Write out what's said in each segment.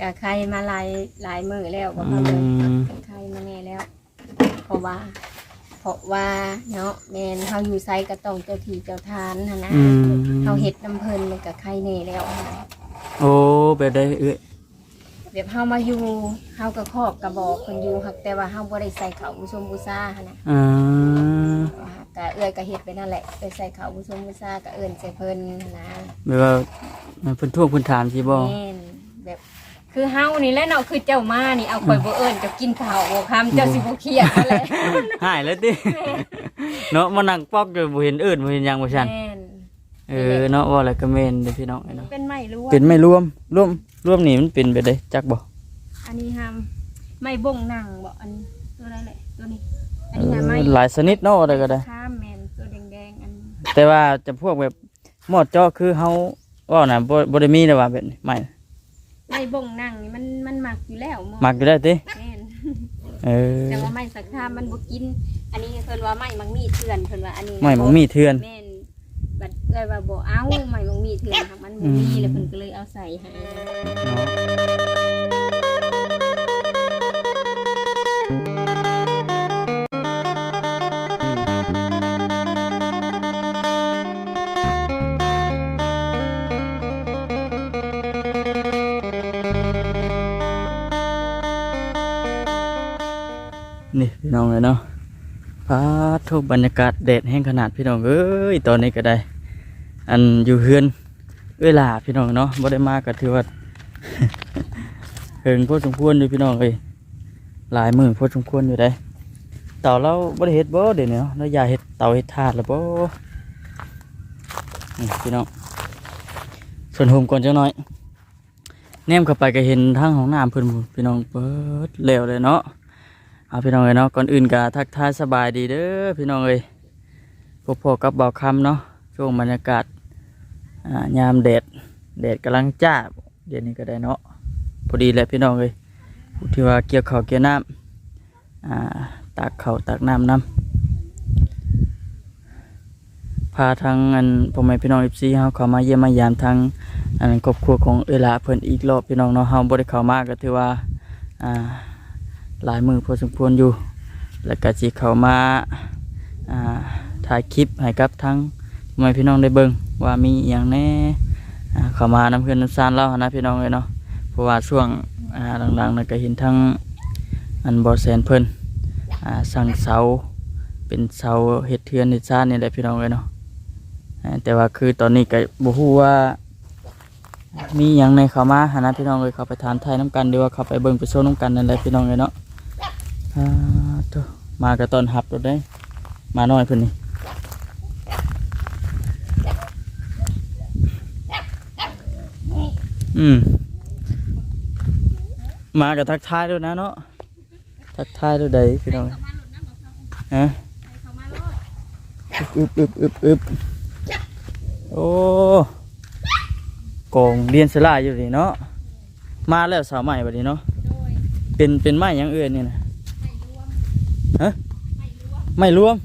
ก็ใครมาหลายหลายมื้อแล้วบ่อืเขาเลยมใครมาแน่แล้ว เพราะว่า เพราะว่าเนาะแม่นเฮาอยู่ไสก็ต้องเจ้าที่เจ้าทานหั่นนะอืมเฮาเฮ็ดน้ำเพิ่นมันก็ใครแน่แล้วหั่นนะโอ้แบบได้เอ้ยแบบเฮามาอยู่เฮาก็ครอบกระบอกเพิ่นอยู่หักแต่ว่าเฮาบ่ได้ใส่เขาวบูชมบูชาหั่นนะอ่าก็เอื้อยก็เฮ็ดไปนั่นแหละไปใส่เขาวบูชมบูชาก็เอิ้นใส่เพิ่นหั่นนะแบบว่าเพิ่นท่วงเพิ่นถามสิบ่แม่นแบบ คือเฮานี่แหละเนาะคือเจ้ามานี่เอาข่อยบ่เอิ้นเจะกินข้าวบ่คำเจ้าสิบ่เครียดนั่นแหละหายแล้วติเนาะมานั่งปอกอยู่บ่เห็นอื่นบ่เห็นหยังบ่ซั่นแม่นเออเนาะว่าแล้วก็แม่นเด้อพี่น้องเอ้ยเนาะเป็นไม้ลวกเป็นไม่รวมรวมรวมนี่มันเป็นไปได้จักบ่อันนี้ห้ามไม้บ่งหนังบ่อันตัวอะไรแหละตัวนี้ อันเอนี้ห้ามไม้อหลายชนิดเนาะอะไรก็ได้ ข้ามแมนตัวแดงๆอันแต่ว่าจะพวกแบบหมอดเจาะคือเฮาว่าน่ะบ่บ่ได้มีแต่ว่าแบบนี้ไม่ ไม้บ่งหนังนี่มันมันหมักอยู่แล้วหมักอยู่ได้ติแม่นเออแต่ว่าไม้สักข้ามมันบ่กิน อันนี้เพิ่นว่าไม้มังมีเถื่อนเพิ่นว่าอันนี้ไม่มันมีเทือน แม่นบัดเอ้ยว่าบ่เอาไม้มังมีเถื่อนค่ะมันบ่มีแล้วเพิ่นก็เลยเอาใส่ให้ นี่พี่น้องเลยเนาะพาทุบบรรยากาศแดดแห้งขนาดพี่น้องเอ้ยตอนนี้ก็ได้ อันอยู่เฮือนเวลาพี่น้องเนาะบ่ได้มากก็ถือว่าเฮิงพอสมควรอยู่พี่น้องเอ้ยหลายมื้อพอสมควรอยู่ได้เต่าเราบ่ได้เฮ็ดบ่เดี๋ยวนี้เนาะเราอย่าเฮ็ดเต่าเฮ็ดทาสล้วบ่นี่พี่น้องส่วนโฮมก่อนจังหน่อยแนมเข้าไปก็เห็นทางห้องน้ำเพิ่นพู้นพี่น้องเปิดแล้วเลยเนาะ เอาพี่น้องเอ้ยเนาะก่อนอื่นก็ทักทายสบายดีเด้อพี่น้องเอ้ยพบพอกับเบาคำเนาะช่วงบรรยากาศอ่ายามแดดแดดกำลังจ้าเดี๋ยวนี้ก็ได้เนาะพอดีแหละพี่น้องเลยที่ว่าเกี่ยวข้าวเกี่ยวน้ำอ่าตักข้าวตักน้ำน้ำพาทางอันพ่อแม่พี่น้องเอฟซีเฮาเข้ามาเยี่ยมมายามทางอันครอบครัวของเอลาเพิ่นอีกรอบพี่น้องเนาะเฮาบ่ได้เข้ามาก็ถือว่าอ่า หลายมือพอสมควรอยู่ แล้วก็สิเข้ามาอ่าถ่ายคลิปให้กับทางไม่พี่น้องได้เบิ่งว่ามีอย่างแน่เข้ามาน้ำเพื่อนน้ำซานเล่าหั้นะพี่น้องเลยเนาะเพราะว่าช่วงหลังๆนะก็เห็นทั้งอันบอแสนเพิ่นสั่งเสาเป็นเสาเห็ดเทือนเห็ดซานนี่แหละพี่น้องเลยเนาะแต่ว่าคือตอนนี้ก็บ่ฮู้ว่า มีอย่างในเข้ามาหั้นะพี่น้องเลยเข้าไปทานไทยน้ำกันหรือว่าเข้าไปเบิ่งไปโซนน้ำกันนั่นแหละพี่น้องเลยเนาะ อ่าโถ่มากับตอนหับรถได้ มาน้อยเพิ่นนี่อืมมากับทักทายด้วยนะเนาะทักทายด้วยใดพี่น้องฮะอึบอึบอึบอึบโอ้กองเรียนสลายอยู่นี่เนาะมาแล้วสาวใหม่บัดนี้เนาะเป็นเป็นไม้ยังเอื่นนี่นะ ฮะไม่รวม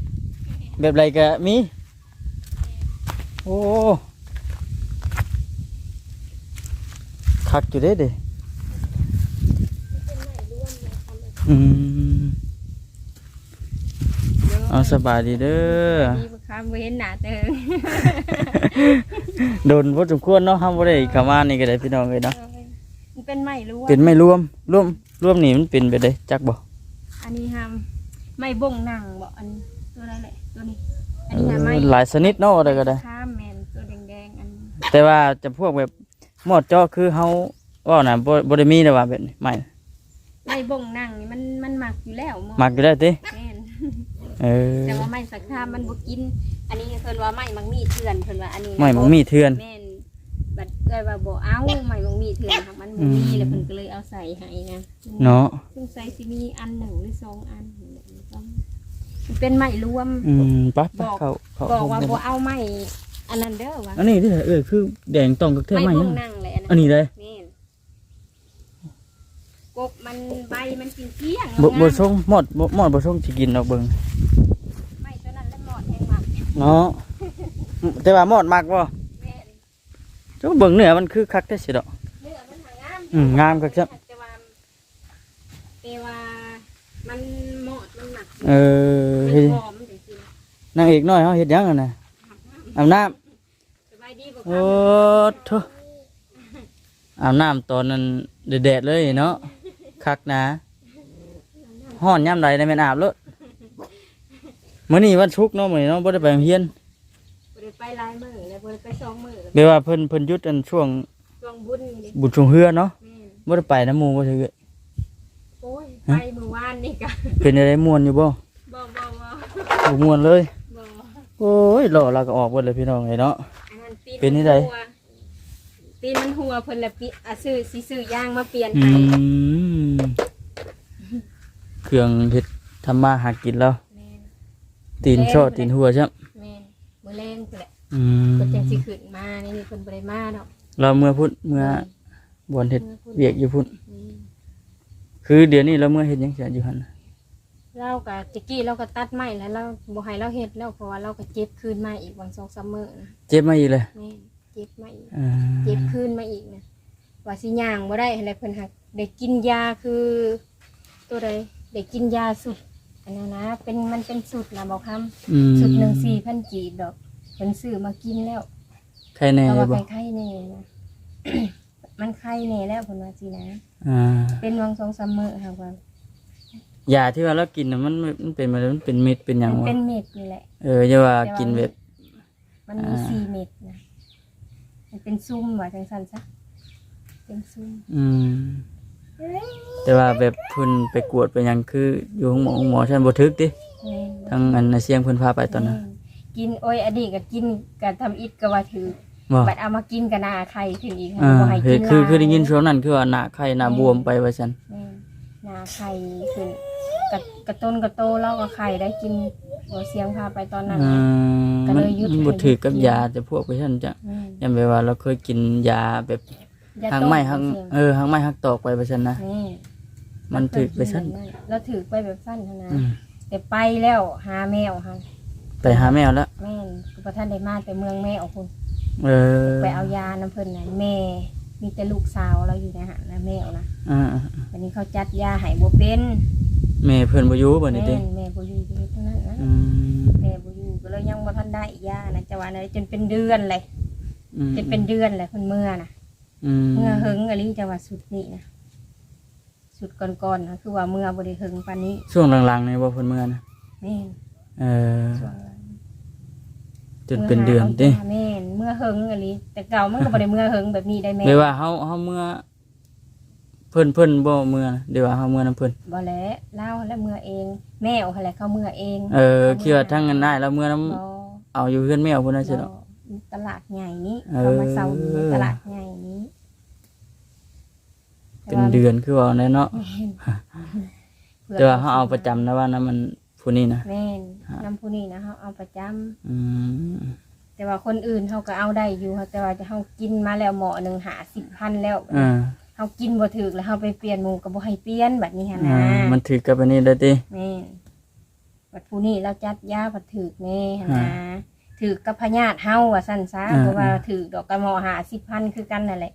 แบบไรกะมี โอ้คักอยู่เด้เด้อืมเอาสบายดีเด้อมีบ่คำบ่เห็นหน้าเติงโดนพอสมควรเนาะห้ามบ่ได้เข้ามานี่ก็ได้พี่น้องเลยเนาะมันเป็นไม้ลวกเป็นไม่รวมรวมรวมนี่มันเป็นไปได้จักบ่อันนี้ห้าม ไม้บ่งหนังบ่อันตัวอะไรแหละตัวนี้ อันเอนี้ห้ามไม้อหลายชนิดเนาะอะไรก็ได้ ข้ามแมนตัวแดงๆอันแต่ว่าจะพวกแบบหมอดเจาะคือเฮาว่าน่ะบ่บ่ได้มีแต่ว่าแบบนี้ไม่ไม้บ่งหนังนี่มันมันหมักอยู่แล้วหมักอยู่ได้ติแม่นเออแต่ว่าไม้สักข้ามมันบ่กิน อันนี้เพิ่นว่าไม้มังมีเถื่อนเพิ่นว่าอันนี้นะไม่มันมีเทือน แม่นบัดเอ้ยว่าบ่เอาไม้มังมีเถื่อนค่ะมันบ่มีแล้วเพิ่นก็เลยเอาใส่ให้นะเนาะซึ่งใส่สิมีอันหนึ่งหรือสองอันมัน เป็นไม้รวม อืมไปไปบอก เข้าเข้าบอกว่าเข้าบ่เอาไม้อันนั้นเด้อว่าอันนี้ที่ไหนเออคือแดงต้องกับเทือไม้ไม้บ่ยังงหนังแหละอันนี้เลยแม่นกบมันใบมันกินเกลี้ยงบ่บ่งามส่งหมดบ่หมดบ่ส่งสิกินดอกเบิ่งไม้ตัวนั้นแล้วหมอดแห้งมากเนาะแต่ว่าหมดมักบ่แม่นเจ้าเบิ่งเนื้อมันคือคักแท้สิดอก เนื้อมันหางามอืมงามก็ครับแต่ว่าแต่ว่ามัน เหมาะมันหนักเออมันเฮ็ดหอมจริงนางเอกน้อยเฮาเฮ็ดหยังกันน่ะอาบน้ำๆสบายดีบ่โอ้โถอาบน้ำตอนนั้นแดดๆเลยเนาะคักนะฮ้อนยามใดได้แม่นอาบเลยมื้อนี้วันศุกร์เนาะมื้อนี้เนาะบ่ได้ไปโรงเรียนบ่ได้ไปหลายมื้อแล้วบ่ได้ไปสองมื้อแล้วแปลว่าเพิ่นเพิ่นหยุดอันช่วงช่วงบุญนี่บุญช่วงเฮือเนาะแม่นบ่ได้ไปน้ำหมู่บ่ถือโอ้ย ไปเมื่อวานนี่ก็เป็นอะไรม่วนอยู่บ่บ่บ่บ่บ่ม่วนเลย บ่โอ้ยหล่อเราก็ออกเบิดเลยพี่น้องไอ้เนาะ อันนั้นตีเป็นนี่ใดหัวตีนมันหัวเพิ่นละปิอะซื้อสิซื้อยางมาเปลี่ยนอืให้มเครื่องเฮ็ดทำมาหากินแล้วแม่นตีนโชอตีนหัวใช่แม่นมื้อแรงพุ่นแหละอืมเพิ่นจังสิขึ้นมานี่นี่เพิ่นบ่ได้มาดอกเราเมื่อพุ่นเมื่อบ่อนเฮ็ดเวียกอยู่พุ่นอืม คือเดี๋ยวนี้เราเมื่อเฮ็ดหยังเสียอยู่หั่นน่ะเราก็ตะกี้เราก็ตัดไม้แล้วเราบ่ให้เราเฮ็ดแล้วเพราะว่าเราก็เจ็บคืนมาอีกวัน2 3มื้อนะเจ็บมาอีกเลยแม่นเจ็บมาอีก อ่าเจ็บคืนมาอีกนะว่าสิย่างบ่ได้อะไรเพิ่นหักได้กินยาคือ ตัวใดได้กินยาสุดอันนั้นนะเป็นมันเป็นสุดนะบอกคำอืมสุดหนึ่งสี่พันกีบดอกเพิ่นซื้อมากินแล้วใครแน่แต่เลยว่าบ่ไข้ๆแน่นะ มันไข้แน่แล้วเพิ่นว่าสินะ อ่าเป็นวังสองสามมื้อค่ะว่ายาที่ว่าเรากินน่ะมันมันเป็นมามันเป็นเม็ดเป็นหยังมันวะเป็นเม็ดนี่แหละ เอออย่าว่ากินแบบ มันมีอ่า สี่เม็ดนะมันเป็นซุ่มว่าจังซั่นซะเป็นซุ่มอืมแต่ว่าแบบเพิ่นไปกวดไปหยังคืออยู่ห้องหมอห้องหมอฉันบ่ทึกติแม่นทางอันน่ะเสียงเพิ่นพาไปตอนนั้น กินโอ้ยอดีตก็กินก็ทำอิดก็ว่าถือ บ่บัดเอามากินกับหนาไข่ขึ้นอีกอ่าบ่ให้คือกินคือหลายคือได้ยินช่วงนั้นคือว่าหน้าไข้หน้าบวมไปว่าซั่นแม่นหนาไข่ขึ้นกระกระต้นกระโตแล้วก็ไข่ได้กินบ่เสียงพาไปตอนนั้นอ่าก็มันเลยหยุด มันบ่ให้ถือกับกินยาแต่พวกไปซั่นจ้ะแม่นยามไปว่าเราเคยกินยาแบบยาหางต้ไม้หางเสียงเออหางไม้หักตอกไปว่าซั่นนะแม่มันถือไปซั่นแล้วถือไปแบบสั้นเท่านั้นอืมแต่ไปแล้วหาแมวค่ะไปหาแมวแล้ว แม่นคือประท่านได้มาแต่เมืองแม่ของคุณ เออไปเอายาน้ำเพิ่นน่ะแม่ มีแต่ลูกสาวเราอยู่ในหันนะแมวนะอ่าวันนี้เขาจัดยาให้บ่เป็นแม่เพิ่นบ่อยู่บัดนี้ติแม่นแม่บ่อยู่ที่เท่านั้นนะอืมแม่บ่อยู่ก็เลยยังบ่ทันได้ยานะจะว่านะจนเป็นเดือนเลยอืมจนเป็นเดือนเลยเพิ่นเมื่อน่ะอืมเมื่อหึงอะไรจะว่าสุดนี่นะสุดก่อนๆนะคือว่าเมื่อบ่ได้หึงปานนี้ช่วงหลังๆนี่บ่เพิ่นเมื่อนะแม่นเออ ช่วงหลัง จนเป็นเดือนติมื่หาาแม่นเมื่อหึงอะไรแต่เก่ามันก็บ่ได้เมื่อหึงแบบนี้ได้แม่เดี๋ยวว่าเฮาเฮาเมื่อ เพิ่นเพิ่นบ่เมื่อนะเดี๋ยวว่าเฮาเมื่อนํเพิ่นบ่แล้วเล่าแล้วเมื่อเอง แม่เอาอะไรเขาเมื่อเองเออคิดว่าทั้งนั้นได้แล้วเมื่อนํบ่เอาอยู่เฮือนแมวพุ่นน่ะสิเนาะ บ่ตลาดใหญ่นี้เออเขามาเซาอยู่ในตลาดใหญ่นี้เป็นเดือนคือว่าแน่เนาะผื่แต่ว่าเฮาเอาประจำนะว่านะมัน ผู้นี้นะแม่นน้ำผู้นี้นะเขาเอาประจำอืมแต่ว่าคนอื่นเขาก็เอาได้อยู่ค่ะแต่ว่าจะเขากินมาแล้วหมอหนึ่งหาสิบพันแล้วอ่าเขากินบ่ถึกแล้วเขาไปเปลี่ยนหมูก็บ่ให้เปลี่ยนแบบนี้หั้นอ่านะมันถือกับอันนี้ได้ติ แม่นบัดผู้นี้เราจัดยาบัดถึกแน่หั้นอ่านะถือกับพญาติเฮาว่าสั้นซะอ่า เพราะว่าถือดอกกระหมอหาสิบพันคือกันนั่นแหละ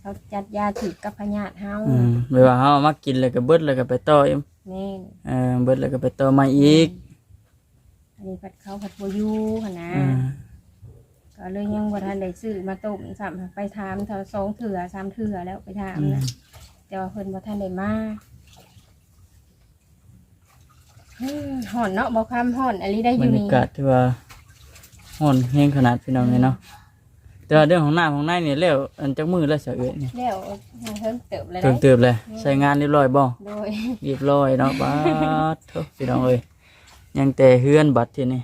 เขาจัดยาถือกับพญาติเฮาอืมไม่ว่าเฮาเอามากินแล้วก็เบิดแล้วก็ไปต่ออีก แม่นเออเบิดแล้วก็ไปต่อใหม่อีกอันนี้ผัดเขาผัดโบอยูหั้นนะอ่าก็เลยยังบ่ทันได้ซื้อมาต้มซ้ำไปถามเท่าสองเถื่อสามเถื่อแล้วไปถามอืมนะแต่ว่าเพิ่นบ่ทันได้มาอืมห่อนเนาะบ่คำห่อนอันนี้ได้อบรยู่รยานี่กาศที่ว่าร้อนแห้งขนาดพี่น้องเลยเนาะ แต่ว่าเรื่องของน้ำของในนี่แล้วอันจักมือแล้วเสียเอ้ยนี่แล้วเพิ่มเติบเลยเติมนะเติบเลยใช้งานเรียบร้อยบ่โดยเรียบร้อยเนาะบาดโถพี่น้องเอ้ยยังแต่เฮือนบัดทีนี่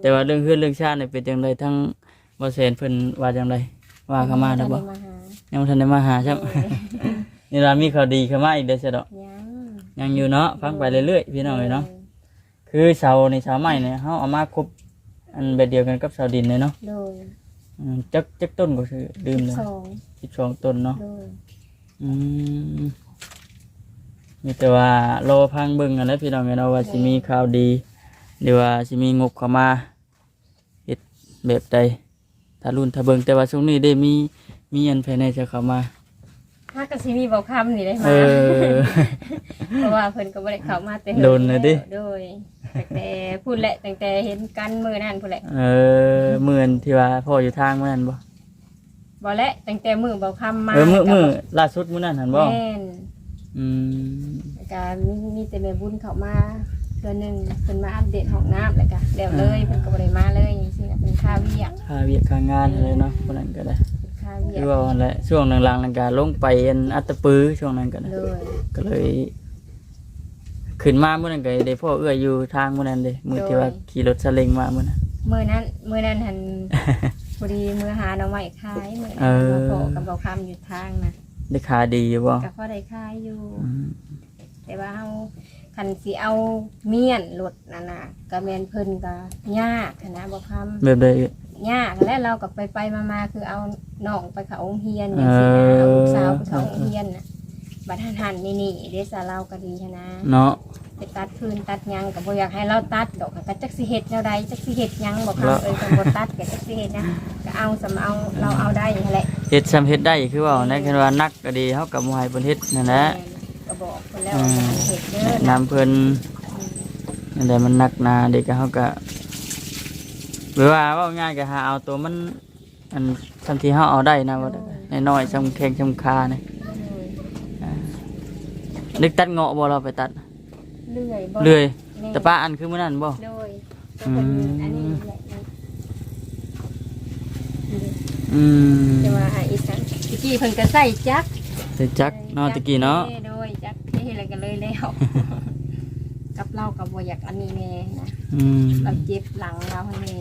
แต่ว่าเรื่องเฮือนเรื่องชาตินี่เป็นจังไดทั้งบ่แซนเพิ่นว่าจังไดว่าเข้ามาแล้วบ่มาหายังบ่ทันได้มาหาใช่โดยนี่ล่ะมีข่าวดีเข้ามาอีกเด้อซะดอกยังยังอยู่เนาะฟังไปเรื่อยๆพี่น้องเอ้ยเนาะคือเสานี่เสาไม้เนี่ยเฮาเอามาครบอันแบบเดียวกันกับเสาดินเลยเนาะโดย อืมจักจักต้นก็คือดื่มเลยสอง12ต้นเนาะโดยอืมมีแต่ว่ารอพังเบิ่งกันแหล้วพี่น้องเอ้ยเนาะว่าสิมีข่าวดีหรือว่าสิมีงบเข้ามาเฮ็ดแบบใดถ้ารุ่นถ้าเบิ่งแต่ว่าช่วงนี้ได้มีมีอันภายในจะเข้ามา ถ้าก็สิมีเบาคำนี่ได้เอมาอ เพราะว่าเพิ่นก็บ่ได้เข้ามาแต่โดนเลยดิ โดย ตั้งแต่พูดแหละตั้งแต่เห็นกันมื้อนั้นพูดแหละเออเหมือนที่ว่าพ่ออยู่ทางมื้อนั้นบ่บ่และตั้งแต่มื้อเบาคำมาเออมื้อก็มื้อล่าสุดมื้อนั้นหั่นบ่แม่นอืมแล้วก็มีมีแต่แม่บุญเข้ามาเทื่อหนึงเพิ่นมาอัปเดตห้องน้ำแล้วก็แล้วเลยเพิ่นก็บ่ได้มาเลยจังซี่น่ะเป็นค่าเวียกค่าเวียกค่างานอะไรเนาะคนนั้นก็ได้เป็นค่าเวียคืกอว่าหั่นแหละช่วงหลังๆนั่นก็ลงไปอันอัตตปือช่วงนั้นก็ได้เลยก็เลย ขึ้นมามื้อนั้นก็ได้พ่อเอื้อยอยู่ทางมื้อนั้นเด้มื้อที่ว่าขี่รถซาเล้งมามื้อนั้นมื้อนั้นมื้อนั้นหันพอดีมื้อหาหน่อไม้ขายมื้อเอนั้นอมาโปะกับเบาคำอยู่ทางน่ะได้ขาดีอยู่บ่ก็พอได้ขายอยู่อืมแต่ว่าเฮาคันสิเอาเมียนรถนั่นน่ะก็แม่นเพิ่นก็ยากหั้นนะบ่คำแบบใดยากแล้วเราก็ไปไปๆมาๆคือเอาน้องไปเข้าโรงเรียนจังซี่นะเอาลูกสาวไปเข้าโรงเรียนน่ะ บัดหันหันนี่นี่เดซาเราก็ดีหั้นนะเนาะ ไปตัดฟืนตัดหยังก็บ่อยากให้เราตัดดอกก็จักสิเฮ็ดแนวใดจักสิเฮ็ดหยังบ่คำเอ้ยก็บ่ตัดก็จักสิเฮ็ดหยังก็เอาสำเอาเราเอาได้นั่นแหละเฮ็ดซ้ำเฮ็ดได้คือว่านะคือว่านักก็ดีเฮาก็บ่ให้เพิ่นเฮ็ดนั่นแหละ ก็บอกคนแล้วว่าการเฮ็ดเด้อแนะนะนำเพิ่นนั่นแหละมันนักหนาเด็กก็เฮาก็หรือว่าเว่าง่ายก็หาเอาตัวมันอันทันที่เฮาเอาได้นะว่าน้อยๆซำแข้งซำคานี่ นึกตัดเงาะบ่เราไปตัด เลื่อยบ่เลื่อย แม่แต่ป้าอันคือมื้อนั้นบ่ โดยก็เป็นอันนี้แหละอืมแต่ว่าอะอีสันตะกี้เพิ่นก็ใส่จักรใส่จักเนาะตะกี้เนาะ โดยจักรเท่แล้วก็เลยแล้วกับเรากับบ่อยากอันนี้แน่นะอืมเราเจ็บหลังเราให้แน่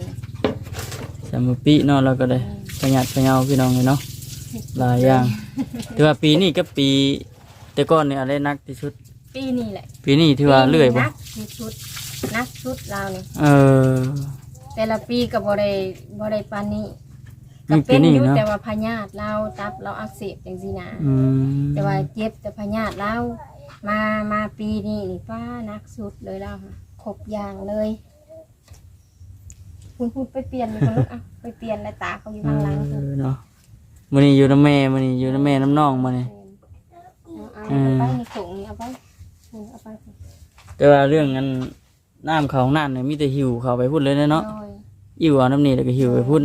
สามปีเนาะเราก็ได้ประหยัดประหยัดพี่น้องเลยเนาะหลายอย่างแต่ว่าปีนี้กับปี แต่ก่อนนี่อะไรนักที่สุด ปีนี้แหละปีนี้ที่ว่าเลื่อยบ่นักที่ชุดนักชุดเรานี่เออ แต่ละปีก็บ่ได้บ่ได้ปานนี้มีก็ปีเป็นนี้อยู่เนาะแต่ว่าพยาธิเราตับเราอักเสบจังซี่นะอืมแต่ว่าเจ็บแต่พยาธิเรามามาปีนี้นี่ป้านักสุดเลยเราค่ะครบอย่างเลย คุณพูดไปเปลี่ยนเลยคนลูกอะไปเปลี่ยนแล้วตาเขาอยู่เอข้างหลังคุณอเนาะมื้อนี้อยู่น้ำแม่มื้อนี้อยู่น้ำแม่น้ำน้องมื้อนี้เอาเอาเอาไปในถุงนี่เอาไปนี่เอาไปแต่ว่าเรื่องนั้นน้ำเขาห้องน้ำเนี่ยมีแต่หิวเขาไปพุ่นเลยนะเนาะโดยอิ่วเอาน้ำนี่แล้วก็หิวไปพุ่น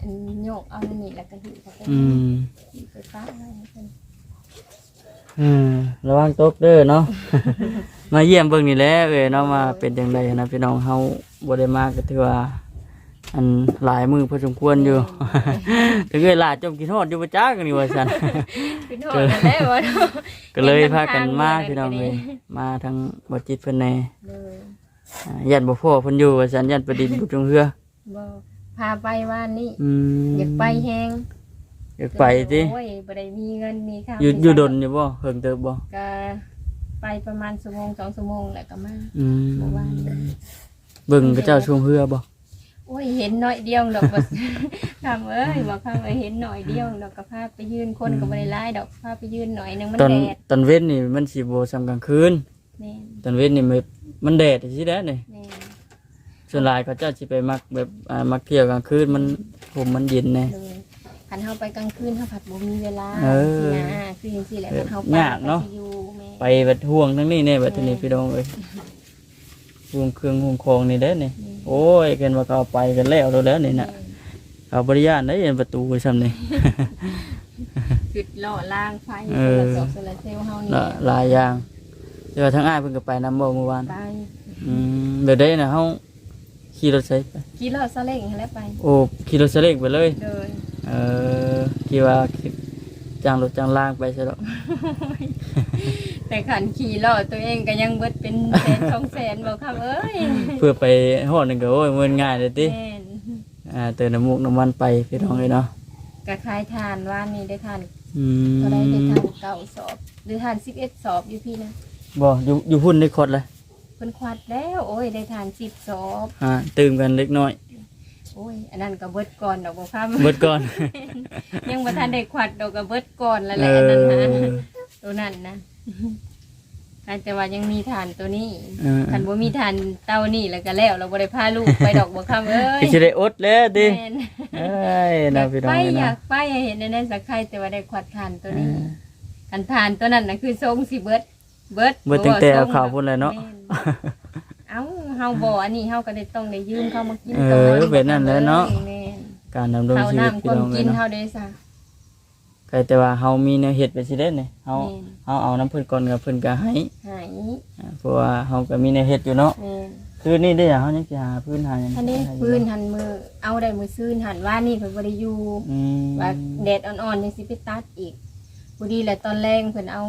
อันโยกเอาอันนี้แล้วก็หิวเขาไปอืมหิวไปฟ้าให้เพิ่นอืมระวังตกเด้อเนาะ มาเยี่ยมเบิ่งนี่แหละเอ้ยเนาะมาเป็นจังไดนะพี่น้องเฮาบ่ได้มาก็ถือว่า อันหลายมือพอสมควรอยู่ ถึงเวลาจมกินฮอดอยู่บ่จักนี่ว่าซั่นพี่โทษนั่นแหละว่าเนาะก็เลยพากันมาเป็นพี่น้องทางเลยเลยมาทางบ่จิตเพิ่นแน่เลยอ่ายันบ่พ่อเพิ่นอยู่ว่าซั่นยันประดิษฐ์บุจงเฮือบ่พาไปว่านนี่อืมอยากไปแฮงอยากไปติโอ้ยบ่ได้มีเงินมีค่าอยู่อยู่ดนอยู่บ่เฮิงเติบบ่ก็ไปประมาณชั่วโมงสองชั่วโมงแล้วก็มาอืมเมื่อวานเบิ่งกับเจ้าช่วงเฮือบ่โอ้ยเห็นหน่อยเดียวดอกบ่คำเอ้ยบอกคำเอ้ยเห็นหน่อยเดียวดอกก็พาไปยืนคนก็บ่ได้หลายดอกพาไปยืนหน่อยหนึงมันตอนแดดตอนเว้นนี่มันสิบ่สำกลางคืน แม่นตอนเว้นนี่มันมันแดดสิแด้นี่แม่นส่วนหลายเขาเจ้าสิไปมักแบบอ่ามักเที่ยวกลางคืนมันผมมันเย็นแน่ เลยคันเฮาไปกลางคืนเฮาผัดบ่มีเวลาเออสินะคือจังซี่แหละคันเฮาไปยากเนาะก็สิอยู่แม่ไปบัดห่วงทั้งนี้แน่บัดนี้พี่น้องเอ้ยห่วงเครื่องห่วงของนี่เด้นี่ โอ้ยเกินว่าเขาเอาไปกันแล้วแล้วแล้วนี่น่ะเขาบริญาณได้เห็นประตูไว้ซ้ำนี่ จุดหล่อล่างไฟเออโซลาร์เซลล์โซลาร์เซลล์เฮานี่ละหลายอย่างแต่ว่าทั้งอ้ายเพิ่นก็ไปนำบ่เมื่อวานไปอืมเดี๋ยวได้น่ะเฮาขี่รถใช้ไปขี่รถซาเล้งให้แล้วไปโอ้ขี่รถสเล็กไปเลย เดินเออขี่ว่าขี่จ้างรถจ้างล่างไปซะแล้ว แต่ขันขี่รถตัวเองก็ยังเบิดเป็นแสนสองแสนบอกครับเอ้ยเพื่อไปฮอดนึงก็โอ้ยมันง่ายเลยติแม่นอ่าเติมน้ำมูกน้ำมันไปพี่น้องเอ้ยเนาะก็คายทานว่านี่ได้ทานอืมก็ได้ได้ทานเก่าสอบหรือทานสิบเอ็ดสอบอยู่พี่นะบ่อยู่อยู่พุ่นได้คดเลยเพิ่นควัดแล้วโอ้ยได้ทานสิบสอบอ่าตื่มกันเล็กน้อย โอ้ยอันนั้นก็เบิดก่อนดอกบ่ครับเบิดก่อนยังบ่ทันได้ควัดดอกก็เบิดก่อนแล้วแหเอละอันนั้นนะอตัวนั้นนะ แต่ว่ายังมีฐานตัวนี้เออ คันบ่มีฐานเต้านี่แล้วก็แล้วเราบ่ได้พาลูกไปดอกบ่คำเอ้ยก็สิได้อดแล้วติแม่นเอ้ยนะพี่น้องไปเอ้ยอยาเนาะ กไปให้เห็นในนั้นสักใครแต่ว่าได้ขวัดฐานตัวนี้เออคันฐานตัวนั้นน่ะคือทรงสิเบิดเบิดเบิดตั้งแต่เอาทรงข้าวพุ่นเลยเนาะ แม่เอ้าเฮาบ่อันนี้เฮาก็ได้ต้องได้ยืมเข้ามากินเออตรงแบบนั้นแหละเนาะ แม่นการดำรงข้าวชีวิตน้ำพี่คนน้องเอ้กิยนเนาะเฮาได้ซะ ก็แต่ว่าเฮามีแนวเฮ็ดไปสิเด้เนี่ยเฮาแม่น เฮาเอาน้ำเพิ่นก่อนกับเพิ่นก็ให้หายอ่าเพราะว่าเฮาก็มีแนวเฮ็ดอยู่เนาะแม่นคือนี่ได้อเฮายังสิหาพื้นหาหยังท่านนี้หาอยู่พื้นหันมือเอาได้มือซื่นหันว่านี่เพิ่นบ่ได้อยู่อืมว่าแดดอ่อนๆยังสิไปตัดอีกพอดีแหละตอนแรงเพิ่นเอา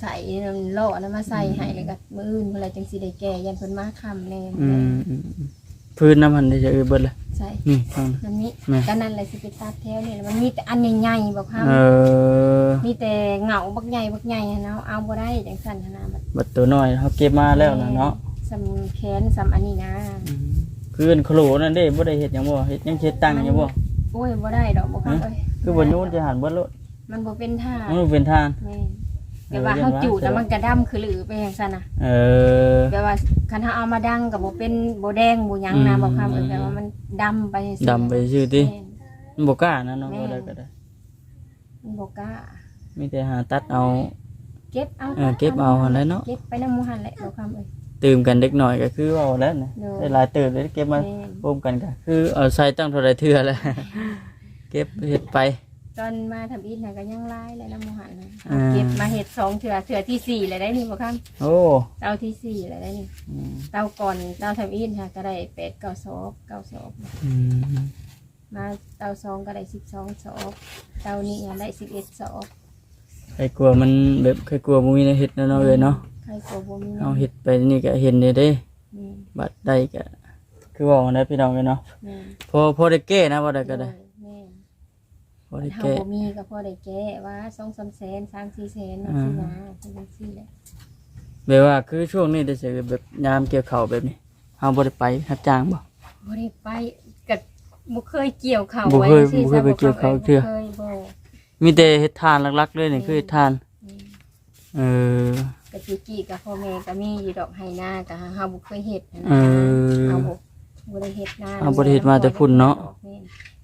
ใส่น้ำล่อน้ำมาใส่ให้แล้วก็มื้ออื่นเพิ่นละจังสิได้แก่ยันเพิ่นมาค่ำแน่อืมอืมอืมพื้นน้ำมันได้จะเออเบิดเลยใส่นี่ฟังน้ำนี้แม่ ก็นั่นแหละสิไปตัดแถวนี่แหละมันมีแต่อันใหญ่ๆบอกค่ะเออมีแต่เหงาบักใหญ่บักใหญ่หั้นเนาะเอาบ่ได้จังซั่นหั้นนะบัดบัดตัวน้อยเฮาเก็บมาแล้วนะเนาะสำแขนสำอันนี้นะอืมคืออันโคลนั่นเด้บ่ได้เฮ็ดหยังบ่เฮ็ดหยังเฮ็ดตั้งหยังบ่ โอ้ยบ่ได้ดอกบ่ค่ะเอ้ยคือบ่โยนจะหันเบิดโลดมันบ่เป็นท่ามันเป็นทาง แม่น แต่ว่าเฮาจูดแล้วมันกระดํคือหรือไปจังซั่นน่ะเออ แปลว่าคันถ้าเอามาดังกับโบเป็นโบแดงโบหยังนะอืมบอกคำเออแปลว่ามันดำไปซื่อดำไปซื่อติแม่นมันบ่กล้านะเนาะแม่บ่ได้ก็ได้มันบอกกล้ามีแต่หาตัดเอา เก็บเอาเออเก็บเอาหั่นแหละเนาะ เก็บไปน้ำหมูหันแหละบอกคำเอ้ย ตื่มกันเด็กหน่อยก็คือเอาแล้วนะเนอะ ได้หลายตื่มเลยเก็บมาแม่น ร่วมกันก็คือเอาใส่ตั้งเท่าไรเทื่อแล้ว เก็บเฮ็ดไป ตอนมาทำอิฐนะก็ยังไล่เลยน้ำหมูหันนะอ่า เก็บมาเห็ดสองเถื่อเถื่อที่สี่เลยได้นี่บอกคโอ้ำเตาที่สี่เลยได้นี่อืมเตาก่อนเตาทำอิฐค่ะก็ได้เป็ดเก้าซอบเก้าซอบอืมมาเตาสองก็ได้สิบสองซอบเตานี้ได้สิบเอ็ดซอบใครกลัวมันแบบใครกลัวบ่มีในเฮ็ดเนาะเอ้ยเนาะใครกลัวบ่มีเอาเฮ็ดไปนี่ก็เห็นได้เด้ นี่บัดได้ก็คือว่าได้พี่น้องกันเนาะนี่พอพอได้แก้นะบ่ได้ก็ได้นี่พ อได้เฮาแก้บ่มีก็พอได้แก้ว่าสองสามแสนสามสี่แสนนั่นสินะเป็นจังซี่แหละแบบว่าคือช่วงนี้ได้สิแบบยามเกี่ยวข้าวแบบนี้เฮาบ่ได้ไปรับจ้างบ่ บ่ได้ไปก็บ่เคยเกี่ยวข้าวบ่เคยไว้สิบ่เคยไปเกี่ยวข้าวเทื่อ บ่เคยบ่มีแต่เฮ็ดทานหลักๆเลยนี่คือเฮ็ดทาน นี่เออ กะจิกี้กับพ่อแม่ก็มีอยู่ดอกไห้นาก็เฮาบ่เคยเฮ็ดนะเออเฮาบ่บ่ได้เฮ็ดนาเอาบ่ได้เฮ็ดมาแต่พุ่นเนาะนี่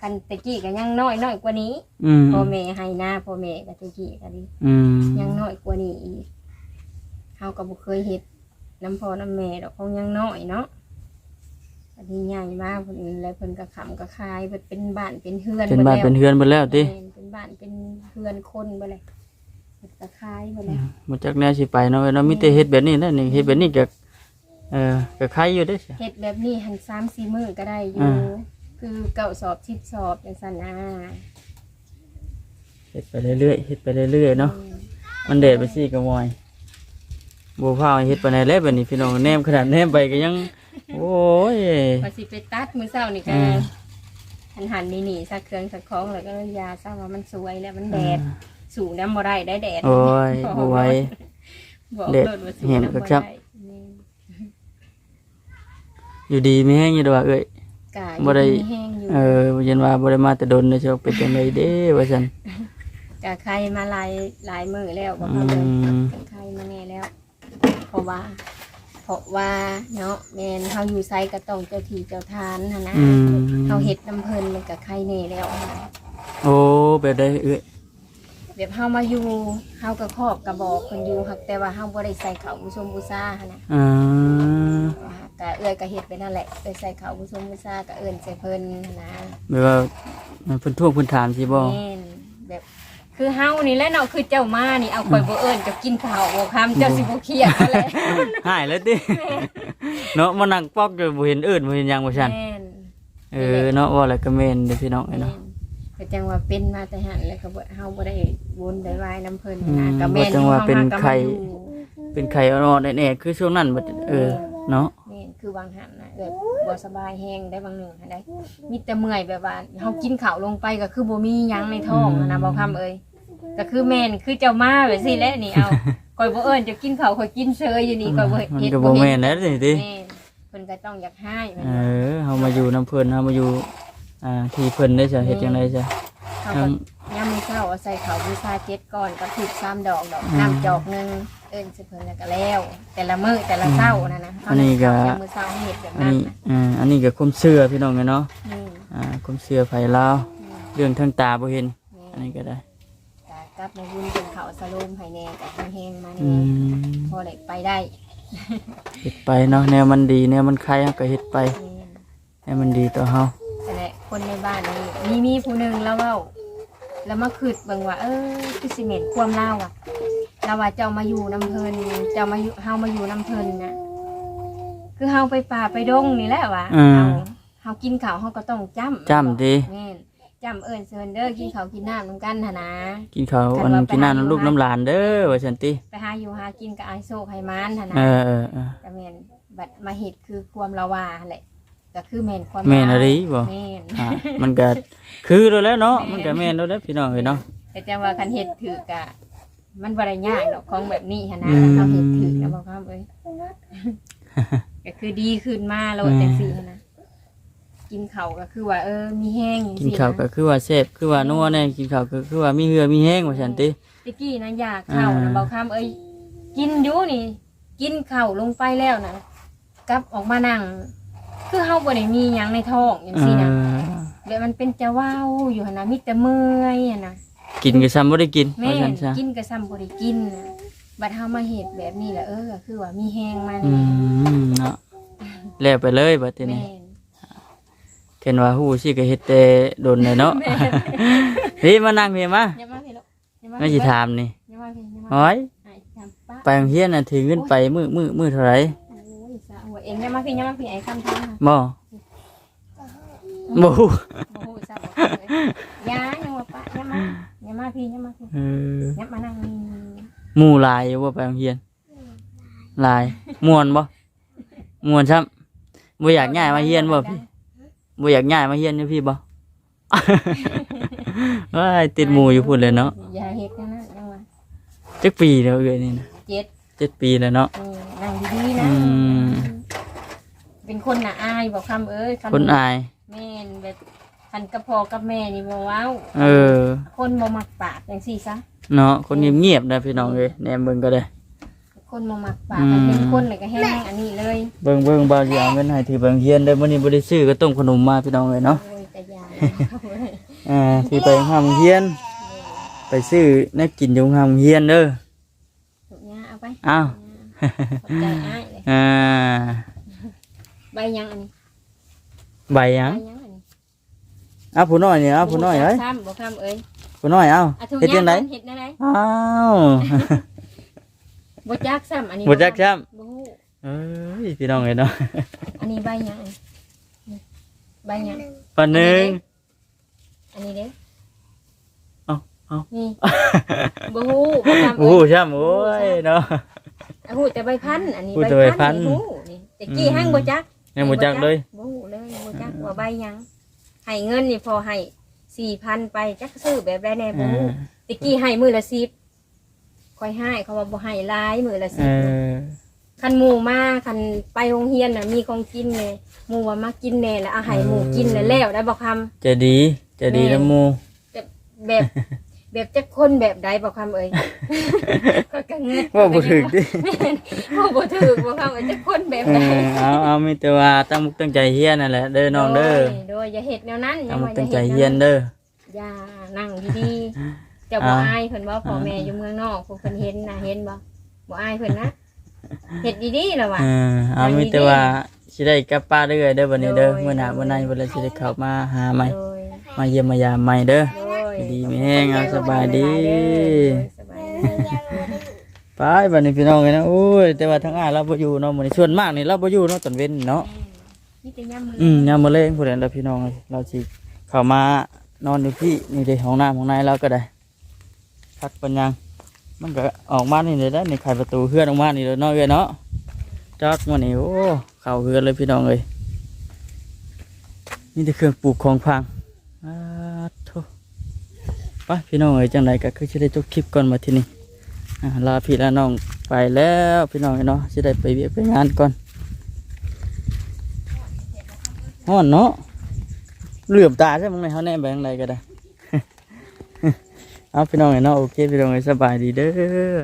กันตะกี้ก็ยังน้อยน้อยกว่านี้อืมพ่อแม่ให้นาพ่อแม่ก็ตะกี้ก็ดีอืมยังน้อยกว่านี้อีกเฮาก็บ่เคยเฮ็ดน้ำพ่อน้ำแม่ดอกของยังน้อยเนาะอันนี้ใหญ่มากเพิ่นแล้วเพิ่นก็ขำก็คายเพิ่นเป็นบ้านเป็นเฮือนเป็นบ้านเป็นเฮือนเบิดแล้วติแม่นเป็นบ้านเป็นเฮือนคนบ่เลยเพิ่นก็คายบ่เลยบ่จักแนวสิไปเนาะเว้ยเนาะมีแต่เฮ็ดแบบนี้แหละนี่เฮ็ดแบบนี้ก็เออก็ใครอยู่เด้อเฮ็ดแบบนี้หัน3-4มื้อก็ได้อยู่ อ่า คือเก่าสอบ10สอบจังซั่นนะเฮ็ดไปเรื่อยๆเฮ็ดไปเรื่อยๆเนาะอืมมันแดดไปสิก็มอยบ่พาให้เฮ็ดปานใดแล้วบัดนี้พี่น้องแนมขนาดแนมไปก็ยัง โอ้ยว่าสิไปตัดมื้อเช้านี่ก็อืมหันหันนี่นี่สักเครื่องสักของแล้วก็ยาซะว่ามันสวยแล้วมันแดดสูงน้ำบ่ได้ได้แดดโอ้ยบ่ไหวบอกแดดเลยว่าสูงแห้งน้ำก็บ่ครับได้นี่อยู่ดีมีแฮงอยู่ดอกว่าเอ้ย กายบ่ได้มีแห้งอยู่เออบ่เย็นว่าบ่ได้มาแต่ดนเด้อเจ้าเป็นจังไดเด้ว่าซั่นกะใครมาหลายหลายมื้อแล้วบ่อืเขาเลยมเป็นใครมาแน่แล้ว เพราะว่า เพราะว่าเนาะแม่นเฮาอยู่ไสก็ต้องเจ้าที่เจ้าทานหั่นนะอืมเฮาเฮ็ดน้ำเพิ่นมันก็ใครแน่แล้วหั่นนะโอ้แบบใดเอ้ยแบบเฮามาอยู่เฮาก็ครอบกระบอกเพิ่นอยู่หักแต่ว่าเฮาบ่ได้ใส่ข้าวบูชมบูชาหั่นนะอ่า ก็เอื้อยก็เฮ็ดไปนั่นแหละไปใส่ข้าวบูชมบูชาก็เอิ้นใส่เพิ่นหั่นนะแบบว่าเพิ่นท่วงเพิ่นถามสิบ่แม่นแบบคือเฮานี่แหละเนาะคือเจ้ามานี่เอาข่อยบ่เอิ้นจะกินข้าวบ่คำเจ้าสิบ่เครียดนั่นแหละหายแล้วติเนาะมานั่งปอกอยู่บ่เห็นอื่นบ่เห็นหยังว่าซั่นแม่นเออเนาะว่าแล้วก็แม่นเด้อพี่น้องเอ้ยแม่เนาะนก็จังว่าเป็นมาแต่หันแล้วก็บ่เฮาบ่ได้วนได้วายน้ำเพิ่นอืมนะก็แม่นว่าจังว่าเป็นไข้อยู่เป็นไข้อ่อนๆแน่ๆคือช่วงนั้นบ่เออเนาะแม่น คือบางหันนะแบบบ่สบายแฮงได้บางหนึงหันได้มีแต่เมื่อยแบบว่าเฮากินข้าวลงไปก็คือบ่มีหยังในท้องอะนะบ่คำเอ้ยก็คือแม่นคือเจ้ามาแบบซี่แหละนี่เอาข่อยบ่เอิ้นจะกินข้าวข่อยกินเชยอยู่นี่ข่อยบ่มันเฮ็ดก็บ่บ่เฮ็แม่ดนแล้วนี่ติแม่นเพิ่นก็ต้องอยากให้แม่นเอบ่อเฮามาอยู่น้ำเพิ่นเฮามาอยู่อ่าที่เพิ่นได้จ้ะเฮ็ดจังไดจ้ะเขาทั้ก็งยามมื้อ เช้าเอาใส่เขาวบูชาเจ็ดก่อนก็ถูกซ้ำดอกดอกน้ำจอกหนึงเอิ้นสิเพิ่นแล้วก็แล้ว แต่ละมื้อแต่ละเช้านั่นนะอันนี้ก็ เอามื้อเช้าเฮ็ดแบบอันนั้นนี้นะอ่าอันนี้ก็ความเชื่อพี่น้องเนาะนี่อ่าความเชื่อไผลาวเรื่องทางตาบ่เห็น อันนี่นี้ก็ได้ก็กลับมาวุ่นเป็นเขาสโลมให้แน่กับแห้งๆมาอืแน่มพอเลยไปได้เฮ็ดไปเนาะแนวมันดีแนวมันใครเฮาก็เฮ็ดไปนี่ให้มันดีต่อเฮา แต่แหละคนในบ้านนี้มีมีผู้หนึ่งแล้วเว้า แล้วมาคืดเบิ่งว่าเออคือสิเมนความเล่าอะเราว่าเจ้ามาอยู่น้ำเพลินเจ้ามาอยู่เฮามาอยู่น้ำเพลินน่ะคือเฮาไปป่าไปดงนี่แหละวะเฮาเฮากินข้าวเฮาก็ต้องจ้ำจ้ำดีแม่นจ้ำเอิญเซินเด้อกินข้าวกินน้ำนำกันหนนะ กินข้าวอันกินน้ำน้ำลูกน้ำหลานเด้อว่าซั่นติไปหาอยู่หากินกับไอายโซกไฮมานหนนะเออเออเออแต่แม่นบัดมาเห็ดคือความละว่าหั่นแหละ ก็คือแม่นความแม่นอะลาไรบ่ แม่นอ่ามันก็คือแล้วแหล้วเนาะมันก็แม่นแล้วแหล้วพี่น้องเอ้ยเนาะ แต่จังว่าคันเห็ดถือกะมันบ่ได้ยากดอกของแบบนี้หั่นนะอืม เราเห็ดถือนะบอกครับเอ้ยก็คือดีขึ้นมาโลดจังซี่หั้นนะกินข้าวก็คือว่าเออมีแห้งจังกินซี่ข้าวก็นะคือว่าแซ่บคือว่านัวแน่กินข้าวก็คือว่ามีเหือมีแห้งว่าซั่นติ ตะกี้นะอยากข้าวนะอ่า บอกคำเอ้ยกินอยู่นี่ กินข้าวลงไปแล้วนะกลับออกมานั่ง คือเฮาบ่ได้มีหยังในท้องจังเอซี่นะอแบบมันเป็นจะว้าวอยู่หั่นนะมีแต่เมื่อยหั่นนะกินก็ซ้ำบ่ได้กินแม่ว่าซั่นซะกินก็ซ้ำบ่ได้กินนะบัดเฮามาเฮ็ดแบบนี้แหละเออก็คือว่ามีแห้งมาอืนี่มเนาะแล้วไปเลยบัดทีนี้แม่นเห็นว่าฮู้สิก็เฮ็ดแต่โดนเลยเนาะพี่มานั่งพี่มาอย่ามาพี่ลูกอย่ามาไม่สิถามนี่อย่ามาพี่อย่ามาโอ้ยอ้ายถามป้าไปโรงเรียนน่ะถือเงินไปมื้อมื้อมื้อเท่าไหร่โอ้ยสาว เองอย่ามาพี่อย่ามาพี่ไอ้คำถามน่ะบ่บ่ฮู้โอ้โหสาวบอกเลยอย่าอย่ามาป้าอย่ามาอย่ามาพี่อย่ามาพี่เอออย่ามานั่งนี่หมู่หลายอยู่บ่ไปโรงเรียนหลายม่วนบ่ม่วนซ้ำบ่อยากย้ายมาเรียนบ่พี่บ่อยากย้ายมาเรียนอยู่พี่บ่ว้ายติดหมู่อยู่พุ่นเลยเนาะอย่าเฮ็ดนะนะยังว่าจักปีแล้วเอ้ยนี่นะเจ็ดเจ็ดปีแล้วเนาะเออนั่งดีๆนะอืม เป็นคนน่ะอายบอกคำเอ้ยคนอาย แม่นแบบคันกับพ่อกับแม่นี่บ่เว้าเออ คนบ่มักปากจังซี่ซะ เนาะคนเงียบๆนะพี่น้องเอ้ยแหนมเบิ่งก็ได้ คนบ่มักปากอืม มันเป็นคนน่ะก็แห้งอันนี้เลยเบิ่งเบิ่งบ่าวสิเอาเงินให้ที่เบิ่งเฮียนได้มื้อนี้บ่ได้ซื้อก็ต้มขนมมาพี่น้องเอ้ยเนาะ โอ้ยแต่ยาอ่าที่ไปห้ามเฮียน ไปซื้อแนวกินอยู่ห้ามเฮียนเด้อ ถูกยาเอาไปอ้าว ขอบใจอ้ายเลยอ่า ใบยังอันนี้ใบหใบยังยังอันนี้อ้าวผู้น้อยนี่อ้าวผู้น้อยเอ้ยซ้ำบ่คำเอ้ยผู้น้อยเอ้าอะถูกเฮ็ดจังไดเฮ็ดจังไดอ้าวบ่จักซ้ำอันนี้บ่จักซ้ํบ่ฮู้เอ้ยพี่น้องเอ้ยเนาะอันนี้ใบยังอันนี้ใบยังปานหนึงอันนี้เด้เอ้าเอ้านี่บ่ฮู้บ่จำโอ้เอ้ยช่ำโอ้ยเนาะ อะฮู้แต่ใบพันธุ์อันนี้ฮู้แต่ใบพันธุ์ นี่ฮู้นี่แต่กี้ห้างบ่จัก ยังบ่จักเลยบ่ฮู้เลยบ่จักว่าใบหยังให้เงินนี่พอให้4,000ไปจักซื้อแบบใดแน่บ่อ่าฮู้แต่กี้ให้มื้อละ10ค่อยให้เขาว่าบ่ให้หลายมื้อละเอ10อคันหมู่มาคันไปโรงเรียนน่ะมีของกินแน่หมู่ว่ามากินแน่แล้วเอาให้หมู่กินแล้วแล้วได้บ่คำจะดีจะดีน้ำหมูแบบ แบบจะคนแบบใดบอกคำเอ่ยก็กังเงิดว่าบ่ถึกดิว่าบ่ถึกบอกคำเอ่ยจะคนแบบเอใดอเอาเอามีแต่ว่าตั้งมุกตั้งใจเฮียนนั่นแหละเด้อน้องเด้อโดยโดยอย่าเฮ็ดแนวนั้นตั้งมุกว่าตั้งใจอาเฮียนแวเด้อ อย่านั่งดีๆเจะบ่อ่า อายเพิ่นว่าพ่อแม่อยู่เมืองนอกพวกเพิ่นเห็นน่ะเห็นบ่บ่อายเพิ่นนะเฮ็ดดีๆล่ะว่ะ เออเอามีแต่ว่าสิได้กลับป้านเด้อเด้อวันนี้เด้อมื้อหน้ามื้อในเวลาสิได้เข้ามาหาใหม่โดยมาเยี่ยมมายามใหม่เด้อ โดย ดีมีแห้งเอาสบายดีสบายดีไปบัดนี้พี่น้องเอ้ยนะโอ้ยแต่ว่าทั้งอ้ายเราบ่อยู่เนาะมื้อนี้ส่วนมากนี่เราบ่อยู่เนาะตอนเว้นเนาะนี่แต่ยามมื้ออืมยามมื้อแลงพุ่นแหละเด้อพี่น้องเอ้ยเราสิเข้ามานอนอยู่พี่นี่เด้ห้องน้ำห้องในเราก็ได้พักปัญญังมันก็ออกมานี่เลยได้ในไขประตูเฮือนออกมานี่เลยเนาะเอ้ยเนาะจักมันนี่โอ้เข้าเฮือนเลยพี่น้องเอ้ยนี่แต่เครื่องปลูกของพังอาโท ปพี่น้องเอ๋ยจังไรก็คือจะได้จบคลิปก่อนมาที่นี่ลาพี่ลาน้องไปแล้วพี่น้องเนาะจะได้ไปเวียไปงานก่อนฮ้อนเนาะเหลื่อมตาใช่มั้งในเขาแน่ไปทางใดก็ได้ เอาพี่น้องเนาะโอเคพี่น้องเอ๋ยสบายดีเด้อ